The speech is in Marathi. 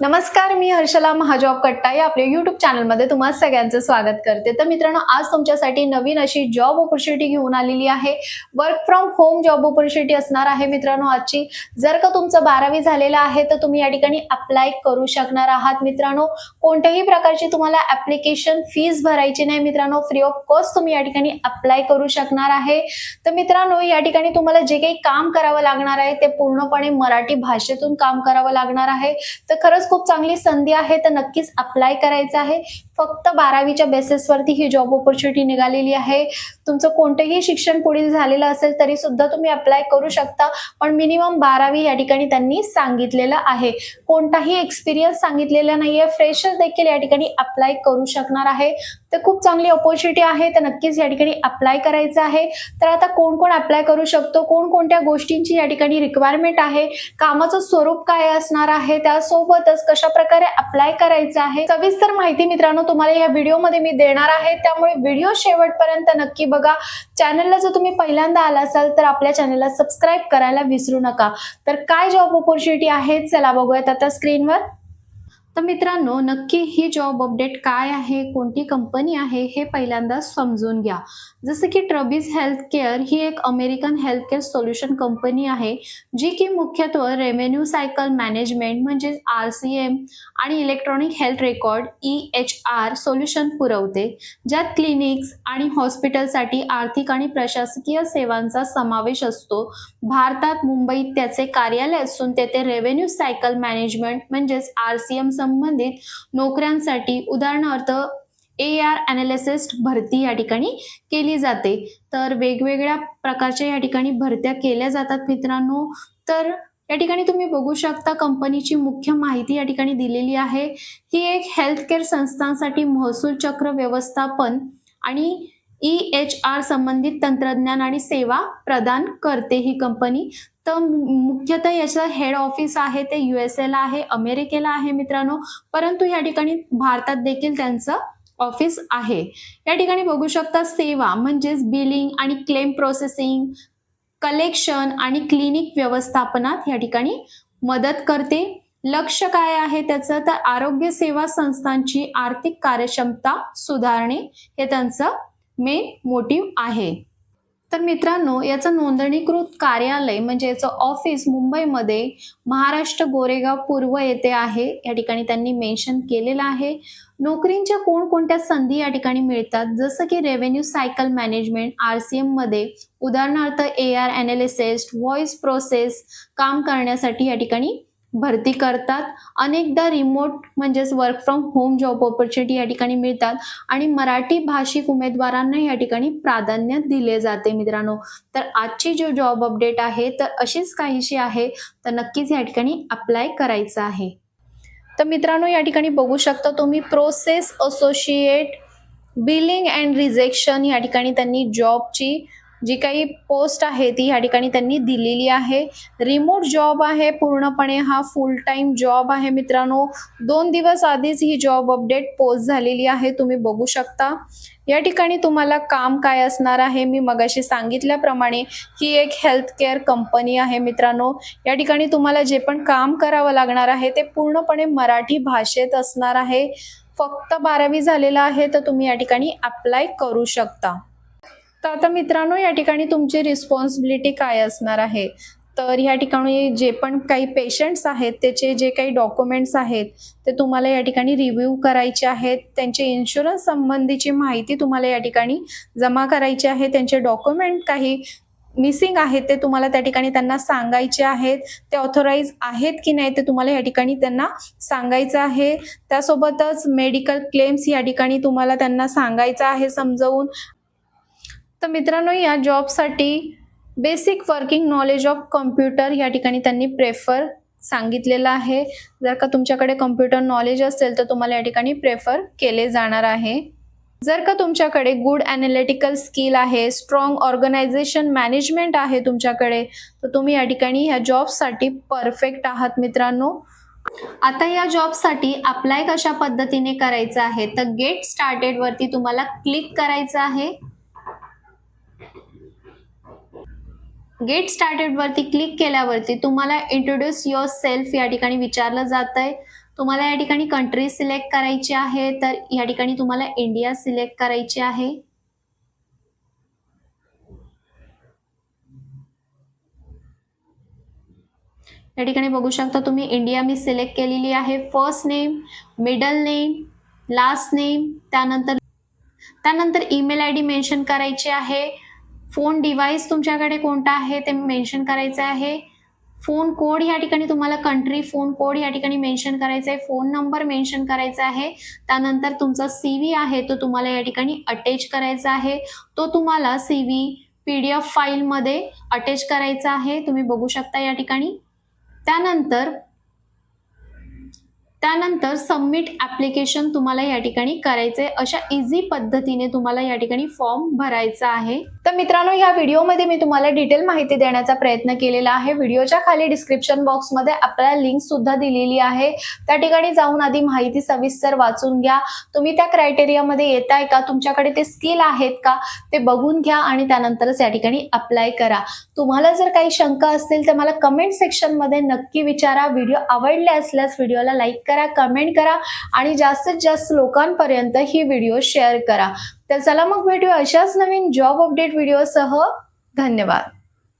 नमस्कार मी हर्षला महाजॉब कट्टा या आपल्या युट्यूब चॅनलमध्ये तुम्हा सगळ्यांचं स्वागत करते. तर मित्रांनो आज तुमच्यासाठी नवीन अशी जॉब ऑपॉर्च्युनिटी घेऊन आलेली आहे. Work from home job opportunity असणार आहे मित्रांनो आजची. जर का तुमचं बारावी झालेलं आहे तर तुम्ही या ठिकाणी अप्लाय करू शकणार आहात मित्रांनो. कोणत्याही प्रकारची तुम्हाला ऍप्लिकेशन फीज भरायची नाही मित्रांनो. फ्री ऑफ कॉस्ट तुम्ही या ठिकाणी अप्लाय करू शकणार आहे. तर मित्रांनो या ठिकाणी तुम्हाला जे काही काम करावं लागणार आहे ते पूर्णपणे मराठी भाषेतून काम करावं लागणार आहे. तर खरंच खूप चांगली संधी आहे तर नक्कीच अप्लाय करायचं आहे. फक्त बारावीच्या बेसिसवरती ही जॉब ऑपॉर्च्युनिटी निघालेली आहे. तुमचं कोणतंही शिक्षण पुढील झालेलं असेल तरी सुद्धा तुम्ही अप्लाय करू शकता. पण मिनिमम बारावी या ठिकाणी त्यांनी सांगितलेलं आहे. कोणताही एक्सपिरियन्स सांगितलेला नाहीये. फ्रेशर देखील या ठिकाणी अप्लाय करू शकणार आहे. तर खूप चांगली ऑपॉर्च्युनिटी आहे. तर नक्कीच या ठिकाणी अप्लाय करायचं आहे. तर आता कोण कोण अप्लाय करू शकतो? कोण कोणत्या गोष्टींची या ठिकाणी रिक्वायरमेंट आहे? कामाचं स्वरूप काय असणार आहे? त्यासोबतच कशा प्रकारे अप्लाय करायचं आहे? सविस्तर माहिती मित्रांनो तुम्हाला या व्हिडिओमध्ये मी देणार आहे. त्यामुळे व्हिडिओ शेवटपर्यंत नक्की बघा. चॅनलला जर तुम्ही पहिल्यांदा आला असाल तर आपल्या चॅनलला सबस्क्राईब करायला विसरू नका. तर काय जॉब ऑपॉर्च्युनिटी आहे? चला बघूयात आता स्क्रीनवर तर मित्रांनो नक्की ही जॉब अपडेट काय आहे कोणती कंपनी आहे हे पहिल्यांदा समजून घ्या. जसं की ट्रबीज हेल्थ केअर ही एक American health care solution company आहे जी की मुख्यत्वे रेव्हेन्यू सायकल मॅनेजमेंट म्हणजेच आर सी एम आणि electronic health record E H R solution पुरवते ज्यात क्लिनिक्स आणि हॉस्पिटलसाठी आर्थिक आणि प्रशासकीय सेवांचा समावेश असतो. भारतात मुंबईत त्याचे कार्यालय असून तेथे रेव्हेन्यू सायकल मॅनेजमेंट म्हणजेच आर सी एम संबंधित नोकऱ्यांसाठी उदाहरणार्थ ए आर अनालिसिस्ट भरती या ठिकाणी केली जाते. तर वेगवेगळ्या प्रकारच्या या ठिकाणी भरत्या केल्या जातात मित्रांनो. तर या ठिकाणी तुम्ही बघू शकता कंपनीची मुख्य माहिती या ठिकाणी दिलेली आहे. ही एक हेल्थ केअर संस्थांसाठी महसूल चक्र व्यवस्थापन आणि ई एच आर संबंधित तंत्रज्ञान आणि सेवा प्रदान करते ही कंपनी. तर मुख्यतः याचं हेड ऑफिस आहे ते यू एस एला आहे अमेरिकेला आहे मित्रांनो. परंतु या ठिकाणी भारतात देखील त्यांचं ऑफिस आहे. या ठिकाणी बघू शकता सेवा म्हणजेच बिलिंग आणि क्लेम प्रोसेसिंग कलेक्शन आणि क्लिनिक व्यवस्थापनात या ठिकाणी मदत करते. लक्ष काय आहे त्याचं? तर आरोग्य सेवा संस्थांची आर्थिक कार्यक्षमता सुधारणे हे त्यांचं मेन मोटिव्ह आहे. तर मित्रांनो याचं नोंदणीकृत कार्यालय म्हणजे याचं ऑफिस मुंबईमध्ये महाराष्ट्र गोरेगाव पूर्व येथे आहे. या ठिकाणी त्यांनी मेन्शन केलेलं आहे. नोकरींच्या कोणकोणत्या संधी या ठिकाणी मिळतात? जसं की revenue cycle management R C एममध्ये उदाहरणार्थ A R analyst voice process काम करण्यासाठी या ठिकाणी भरती करतात. अनेकदा रिमोट म्हणजेच work from home job opportunity या ठिकाणी मिळतात आणि मराठी भाषिक उमेदवारांना या ठिकाणी प्राधान्य दिले जाते मित्रांनो. तर आजची जो जॉब अपडेट आहे तर अशीच काहीशी आहे. तर नक्कीच या ठिकाणी अप्लाय करायचं आहे. तर मित्रांनो या ठिकाणी बघू शकता तुम्ही process associate billing and rejection या ठिकाणी त्यांनी जॉबची जी काही पोस्ट आहे ती या ठिकाणी त्यांनी दिलेली आहे. रिमोट जॉब आहे पूर्णपणे हा फुल टाईम जॉब आहे मित्रांनो. दोन दिवस आधीच ही जॉब अपडेट पोस्ट झालेली आहे तुम्ही बघू शकता. या ठिकाणी तुम्हाला काम काय असणार आहे मी मगाशी सांगितल्याप्रमाणे ही एक हेल्थ केअर कंपनी आहे मित्रांनो. या ठिकाणी तुम्हाला जे पण काम करावं लागणार आहे ते पूर्णपणे मराठी भाषेत असणार आहे. फक्त बारावी झालेलं आहे तर तुम्ही या ठिकाणी अप्लाय करू शकता. तर आता मित्रांनो या ठिकाणी तुमची रिस्पॉन्सिबिलिटी काय असणार आहे? तर या ठिकाणी जे पण काही पेशंट्स आहेत त्याचे जे काही डॉक्युमेंट्स आहेत ते तुम्हाला या ठिकाणी रिव्ह्यू करायचे आहेत. त्यांचे इन्शुरन्स संबंधीची माहिती तुम्हाला या ठिकाणी जमा करायची आहे. त्यांचे डॉक्युमेंट काही मिसिंग आहेत ते तुम्हाला त्या ठिकाणी त्यांना सांगायचे आहेत. ते ऑथोराईज आहेत की नाही ते तुम्हाला या ठिकाणी त्यांना सांगायचं आहे. त्यासोबतच मेडिकल क्लेम्स या ठिकाणी तुम्हाला त्यांना सांगायचं आहे समजवून. तर मित्रांनो या जॉबसाठी basic working knowledge of computer या ठिकाणी त्यांनी प्रेफर सांगितलेलं आहे. जर का तुमच्याकडे कम्प्युटर नॉलेज असेल तर तुम्हाला या ठिकाणी प्रेफर केले जाणार आहे. जर का तुमच्याकडे गुड अनालिटिकल स्किल आहे स्ट्रॉंग ऑर्गनायझेशन मॅनेजमेंट आहे तुमच्याकडे तर तुम्ही या ठिकाणी ह्या जॉबसाठी परफेक्ट आहात मित्रांनो. आता या जॉबसाठी अप्लाय कशा पद्धतीने करायचं आहे? तर गेट स्टार्टेड वरती तुम्हाला क्लिक करायचं आहे. गेट स्टार्टेड वरती क्लिक केल्यावरती तुम्हाला इंट्रोड्यूस युअर सेल्फ या ठिकाणी विचारलं जात आहे तुम्हाला या ठिकाणी कंट्री सिलेक्ट करायची आहे तर या ठिकाणी तुम्हाला इंडिया सिलेक्ट करायची आहे. या ठिकाणी बघू शकता तुम्ही इंडिया मी सिलेक्ट केलेली आहे. First name middle name last name त्यानंतर त्यानंतर ईमेल आय डी मेन्शन करायची आहे. फोन डिव्हाइस तुमच्याकडे कोणता आहे ते मेन्शन करायचं आहे. फोन कोड या ठिकाणी तुम्हाला कंट्री फोन कोड या ठिकाणी मेन्शन करायचा आहे फोन नंबर मेन्शन करायचा आहे. त्यानंतर तुमचा सी व्ही आहे तो तुम्हाला या ठिकाणी अटॅच करायचा आहे. तो तुम्हाला C V P D F फाईलमध्ये अटॅच करायचा आहे. तुम्ही बघू शकता या ठिकाणी. त्यानंतर त्यानंतर सबमिट ॲप्लिकेशन तुम्हाला या ठिकाणी करायचे अशा इझी पद्धतीने तुम्हाला या ठिकाणी फॉर्म भरायचा आहे. तर मित्रांनो या व्हिडिओमध्ये मी तुम्हाला डिटेल माहिती देण्याचा प्रयत्न केलेला आहे. व्हिडिओच्या खाली डिस्क्रिप्शन बॉक्समध्ये आपल्याला लिंक सुद्धा दिलेली आहे. त्या ठिकाणी जाऊन आधी माहिती सविस्तर वाचून घ्या. तुम्ही त्या क्रायटेरियामध्ये येत आहे का? तुमच्याकडे ते स्किल आहेत का? ते बघून घ्या आणि त्यानंतरच या ठिकाणी अप्लाय करा. तुम्हाला जर काही शंका असतील तर मला कमेंट सेक्शनमध्ये नक्की विचारा. व्हिडिओ आवडले असल्यास व्हिडिओला लाईक करा कमेंट करा आणि जास्तीत जास्त लोकांपर्यंत ही व्हिडिओ शेअर करा. तर चला मग भेटूया अशाच नवीन जॉब अपडेट व्हिडिओसह धन्यवाद.